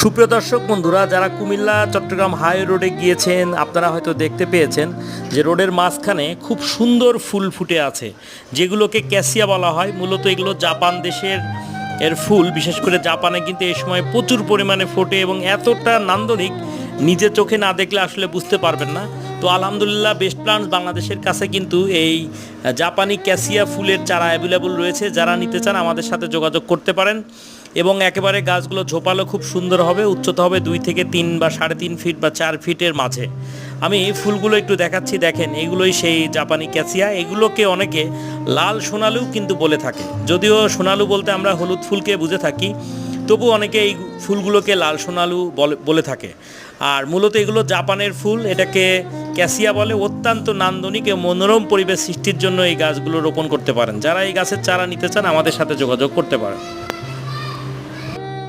সুপ্রিয় দর্শক বন্ধুরা, যারা কুমিল্লা, চট্টগ্রাম হাই রোডে গিয়েছেন, আপনারা হয়তো দেখতে পেয়েছেন যে রোডের মাঝখানে খুব সুন্দর ফুল ফুটে আছে, যেগুলোকে ক্যাসিয়া বলা হয়। মূলত এগুলো জাপান দেশের এর ফুল, বিশেষ করে জাপানে কিন্তু এই সময় প্রচুর পরিমাণে ফোটে এবং এতটা নান্দনিক নিজে চোখে না দেখলে আসলে বুঝতে পারবেন না। তো আলহামদুলিল্লাহ বেস্ট প্লান্টস বাংলাদেশের কাছে কিন্তু এই জাপানি ক্যাসিয়া ফুলের চারা অ্যাভেলেবল রয়েছে। যারা নিতে চান আমাদের সাথে যোগাযোগ করতে পারেন। এবং একেবারে গাছগুলো ঝোপালো খুব সুন্দর হবে, উচ্চতা হবে দুই থেকে তিন বা সাড়ে তিন ফিট বা চার ফিটের মাঝে। আমি ফুলগুলো একটু দেখাচ্ছি, দেখেন, এগুলোই সেই জাপানি ক্যাসিয়া। এগুলোকে অনেকে লাল সোনালু কিন্তু বলে থাকে যদিও সোনালু বলতে আমরা হলুদ ফুলকে বুঝে থাকি তবু অনেকে এই ফুলগুলোকে লাল সোনালু বলে থাকে। আর মূলত এগুলো জাপানের ফুল, এটাকে ক্যাসিয়া বলে। অত্যন্ত নান্দনিক এবং মনোরম পরিবেশ সৃষ্টির জন্য এই গাছগুলো রোপণ করতে পারেন। যারা এই গাছের চারা নিতে চান, আমাদের সাথে যোগাযোগ করতে পারেন।